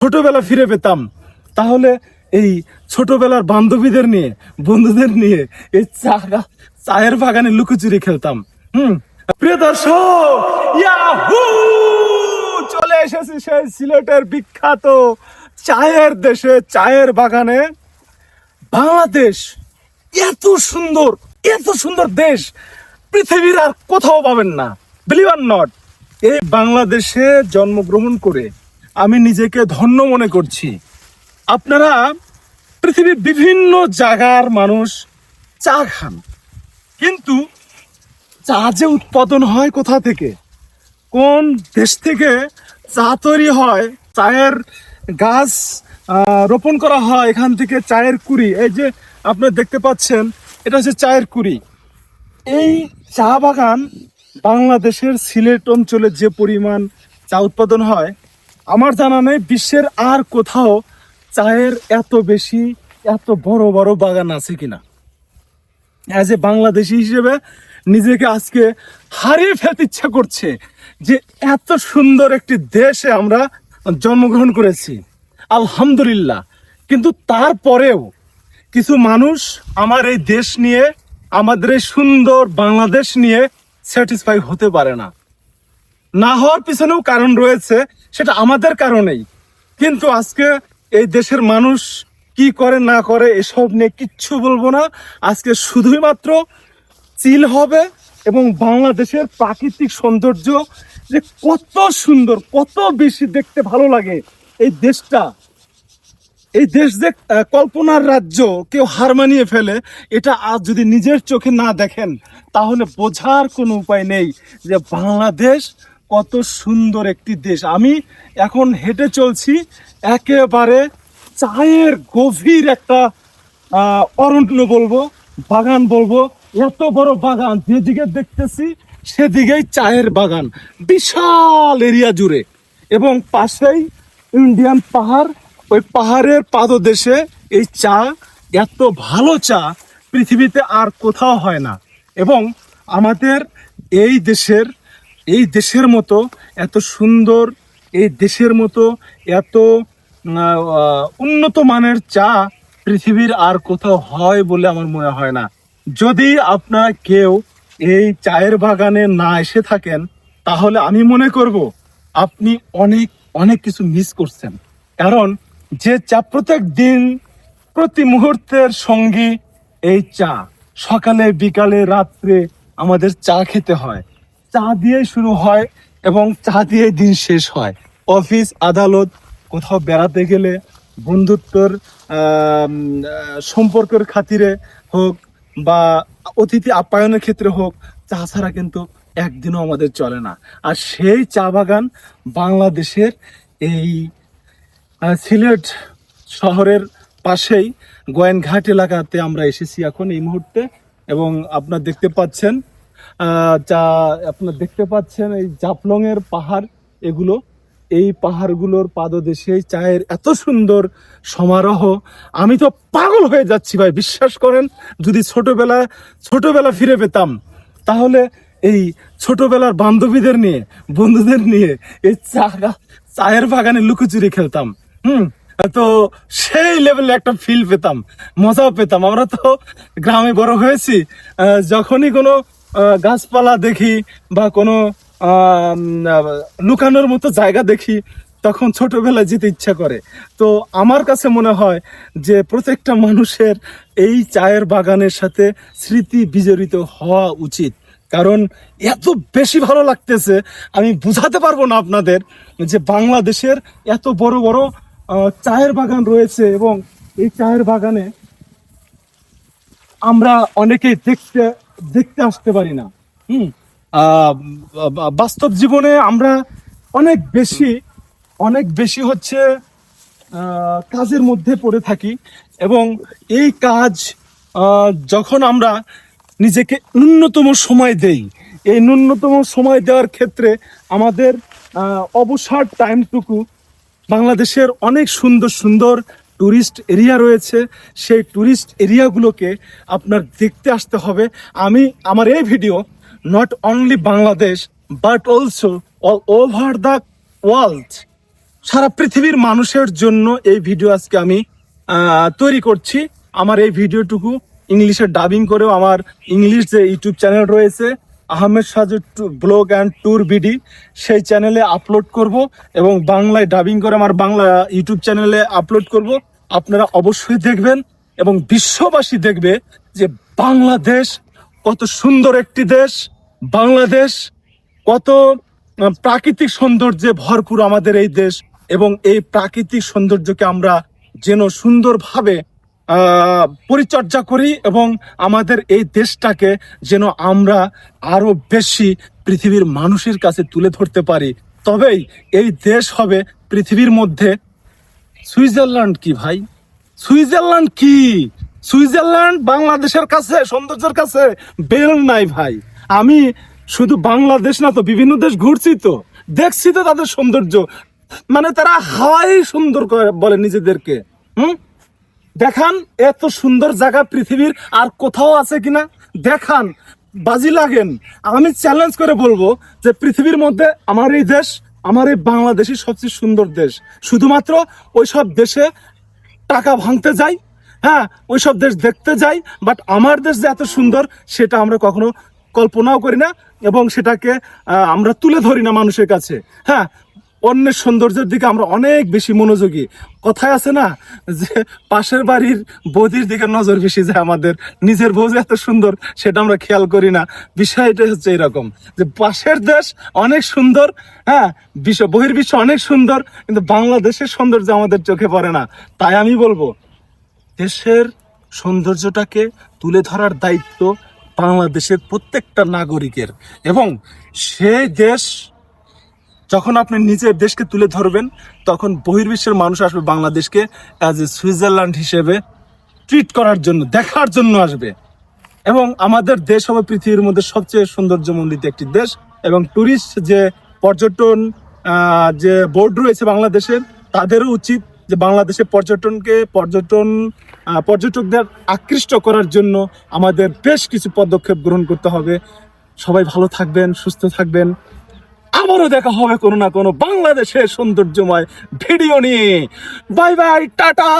ছোটবেলা ফিরে পেতাম। তাহলে এই ছোটবেলার বান্ধবীদের নিয়ে, বন্ধুদের নিয়ে এই চা চায়ের বাগানে লুকোচুরি খেলতাম। হুম? প্রিয় দর্শক চলে এসেছি সেই সিলেটের বিখ্যাত চায়ের দেশে, চায়ের বাগানে। বাংলাদেশ এত সুন্দর এত সুন্দর দেশ, পৃথিবীর আর কোথাও পাবেন না। বিলিভার নট এই বাংলাদেশে জন্মগ্রহণ করে আমি নিজেকে ধন্য মনে করছি। আপনারা পৃথিবীর বিভিন্ন জায়গার মানুষ চা খান। কিন্তু চা যে উৎপাদন হয় কোথা থেকে? কোন দেশ থেকে চা তৈরি হয়? চায়ের গাছ রোপণ করা হয় এখান থেকে চায়ের কুড়ি। এই যে আপনারা দেখতে পাচ্ছেন, এটা হচ্ছে চায়ের কুড়ি। এই চা বাগান বাংলাদেশের সিলেট অঞ্চলে যে পরিমাণ চা উৎপাদন হয় আমার জানা নেই বিশ্বের আর কোথাও চায়ের এত বেশি, এত বড় বড় বাগান আছে কিনা। অ্যাজ এ বাংলাদেশি হিসেবে নিজেকে আজকে হারিয়ে ফেলতে ইচ্ছা করছে যে এত সুন্দর একটি দেশে আমরা জন্মগ্রহণ করেছি। আলহামদুলিল্লাহ। কিন্তু তারপরেও কিছু মানুষ আমার এই দেশ নিয়ে, আমাদের এই সুন্দর বাংলাদেশ নিয়ে স্যাটিসফাই হতে পারে না। না হওয়ার পিছনেও কারণ রয়েছে, সেটা আমাদের কারণেই। কিন্তু আজকে এই দেশের মানুষ কি করে, না করে, এসব নিয়ে কিচ্ছু বলব না। আজকে শুধুই মাত্র চিল হবে এবং বাংলাদেশের প্রাকৃতিক সৌন্দর্য যে কত সুন্দর, কত বেশি দেখতে ভালো লাগে এই দেশটা। এই দেশ যে কল্পনার রাজ্য, কেউ হার মানিয়ে ফেলে, এটা আজ যদি নিজের চোখে না দেখেন, তাহলে বোঝার কোনো উপায় নেই যে বাংলাদেশ কত সুন্দর একটি দেশ। আমি এখন হেঁটে চলছি একেবারে চায়ের গভীর একটা অরণ্য বলব, বাগান বলব। এত বড় বাগান, যেদিকে দেখতেছি সেদিকেই চায়ের বাগান। বিশাল এরিয়া জুড়ে। এবং পাশেই ইন্ডিয়ান পাহাড়, ওই পাহাড়ের পাদদেশে এই চা, এত ভালো চা পৃথিবীতে আর কোথাও হয় না। এবং আমাদের এই দেশের এই দেশের মতো, এত সুন্দর, এই দেশের মতো, এত উন্নত মানের চা পৃথিবীর আর কোথাও হয় বলে আমার মনে হয় না। যদি আপনারা কেউ এই চায়ের বাগানে না এসে থাকেন, তাহলে আমি মনে করব আপনি অনেক অনেক কিছু মিস করছেন। কারণ যে চা প্রত্যেক দিন, প্রতি মুহূর্তের সঙ্গী এই চা। সকালে, বিকালে, রাত্রে আমাদের চা খেতে হয়। চা দিয়ে শুরু হয় এবং চা দিয়ে দিন শেষ হয়। অফিস, আদালত, কোথাও বেড়াতে গেলে বন্ধুত্বর সম্পর্কের খাতিরে হোক বা অতিথি আপ্যায়নের ক্ষেত্রে হোক, চা ছাড়া কিন্তু একদিনও আমাদের চলে না। আর সেই চা বাগান বাংলাদেশের এই সিলেট শহরের পাশেই গোয়েনঘাট এলাকাতে আমরা এসেছি এখন এই মুহূর্তে এবং আপনার দেখতে পাচ্ছেন যা আপনার দেখতে পাচ্ছেন, এই জাফলং এর পাহাড় এগুলো। এই পাহাড়গুলোর পাদদেশে চায়ের এত সুন্দর সমারোহ। আমি তো পাগল হয়ে যাচ্ছি ভাই, বিশ্বাস করেন, যদি ছোটবেলা ছোটবেলা ফিরে পেতাম, তাহলে এই ছোটবেলার বান্ধবীদের নিয়ে, বন্ধুদের নিয়ে এই চা চায়ের বাগানে লুকোচুরি খেলতাম, হুম? তো সেই লেভেলে একটা ফিল পেতাম, মজাও পেতাম। আমরা তো গ্রামে বড় হয়েছি যখনই কোনো গাছপালা দেখি বা কোনো লুকানোর মতো জায়গা দেখি, তখন ছোটবেলায় যেতে ইচ্ছা করে। তো আমার কাছে মনে হয় যে প্রত্যেকটা মানুষের এই চায়ের বাগানের সাথে স্মৃতি বিজড়িত হওয়া উচিত। কারণ এত বেশি ভালো লাগতেছে, আমি বুঝাতে পারব না আপনাদের যে বাংলাদেশের এত বড় বড় চায়ের বাগান রয়েছে এবং এই চায়ের বাগানে আমরা অনেকেই দেখতে দেখতে আসতে পারি না। হুম? বাস্তব জীবনে আমরা অনেক বেশি অনেক বেশি হচ্ছে কাজের মধ্যে পড়ে থাকি এবং এই কাজ যখন আমরা নিজেকে ন্যূনতম সময় দেই, এই ন্যূনতম সময় দেওয়ার ক্ষেত্রে আমাদের অবসর টাইমটুকু বাংলাদেশের অনেক সুন্দর সুন্দর টুরিস্ট এরিয়া রয়েছে, সেই টুরিস্ট এরিয়াগুলোকে আপনার দেখতে আসতে হবে। আমি, আমার এই video not only Bangladesh but also all over the world সারা পৃথিবীর মানুষের জন্য এই ভিডিও আজকে আমি তৈরি করছি। আমার এই ভিডিওটুকু ইংলিশে ডাবিং করেও আমার ইংলিশ যে ইউটিউব চ্যানেল রয়েছে Ahmed Saju vlog and tour BD সেই চ্যানেলে আপলোড করব এবং বাংলায় ডাবিং করে আমার বাংলা ইউটিউব চ্যানেলে আপলোড করব। আপনারা অবশ্যই দেখবেন এবং বিশ্ববাসী দেখবে যে বাংলাদেশ কত সুন্দর একটি দেশ, বাংলাদেশ কত প্রাকৃতিক সৌন্দর্যে ভরপুর আমাদের এই দেশ এবং এই প্রাকৃতিক সৌন্দর্যকে আমরা যেন সুন্দরভাবে পরিচর্যা করি এবং আমাদের এই দেশটাকে যেন আমরা আরও বেশি পৃথিবীর মানুষের কাছে তুলে ধরতে পারি। তবেই এই দেশ হবে পৃথিবীর মধ্যে। সুইজারল্যান্ড কি ভাই? সুইজারল্যান্ড কি? সুইজারল্যান্ড বাংলাদেশের কাছে, সৌন্দর্যের কাছে বেল নাই ভাই। আমি শুধু বাংলাদেশ না তো বিভিন্ন দেশ ঘুরছি তো। দেখছি তো তাদের সৌন্দর্য। মানে তারা হাওয়াই সুন্দর করে বলে নিজেদেরকে। হুম? দেখান, এত সুন্দর জায়গা পৃথিবীর আর কোথাও আছে কিনা। দেখান, বাজি লাগেন। আমি চ্যালেঞ্জ করে বলব যে পৃথিবীর মধ্যে আমার এই দেশ, আমার এই বাংলাদেশই সবচেয়ে সুন্দর দেশ। শুধুমাত্র ওই সব দেশে টাকা ভাঙতে যাই হ্যাঁ ওই সব দেশ দেখতে যাই বাট আমার দেশ যে এত সুন্দর, সেটা আমরা কখনো কল্পনাও করি না এবং সেটাকে আমরা তুলে ধরি না মানুষের কাছে। হ্যাঁ অন্যের সৌন্দর্যের দিকে আমরা অনেক বেশি মনোযোগী। কথায় আছে না যে, পাশের বাড়ির বৌদির দিকে নজর বেশি যায় আমাদের। নিজের বউ এত সুন্দর, সেটা আমরা খেয়াল করি না। বিষয়টা হচ্ছে এরকম যে, পাশের দেশ অনেক সুন্দর হ্যাঁ? বিশ্ব বহির্বিশ্ব অনেক সুন্দর, কিন্তু বাংলাদেশের সৌন্দর্য আমাদের চোখে পড়ে না। তাই আমি বলব, দেশের সৌন্দর্যটাকে তুলে ধরার দায়িত্ব বাংলাদেশের প্রত্যেকটা নাগরিকের। এবং সেই দেশ যখন আপনি নিজের দেশকে তুলে ধরবেন, তখন বহির্বিশ্বের মানুষ আসবে বাংলাদেশকে অ্যাজ এ সুইজারল্যান্ড হিসেবে ট্রিট করার জন্য, দেখার জন্য আসবে। এবং আমাদের দেশ হবে পৃথিবীর মধ্যে সবচেয়ে সৌন্দর্যমণ্ডিত একটি দেশ এবং ট্যুরিস্ট যে পর্যটন যে বোর্ড রয়েছে বাংলাদেশের, তাদেরও উচিত যে বাংলাদেশে পর্যটনকে, পর্যটন পর্যটকদের আকৃষ্ট করার জন্য আমাদের বেশ কিছু পদক্ষেপ গ্রহণ করতে হবে। সবাই ভালো থাকবেন, সুস্থ থাকবেন। আবারও দেখা হবে কোনো না কোনো বাংলাদেশের সৌন্দর্যময় ভিডিও নিয়ে। Bye bye tata!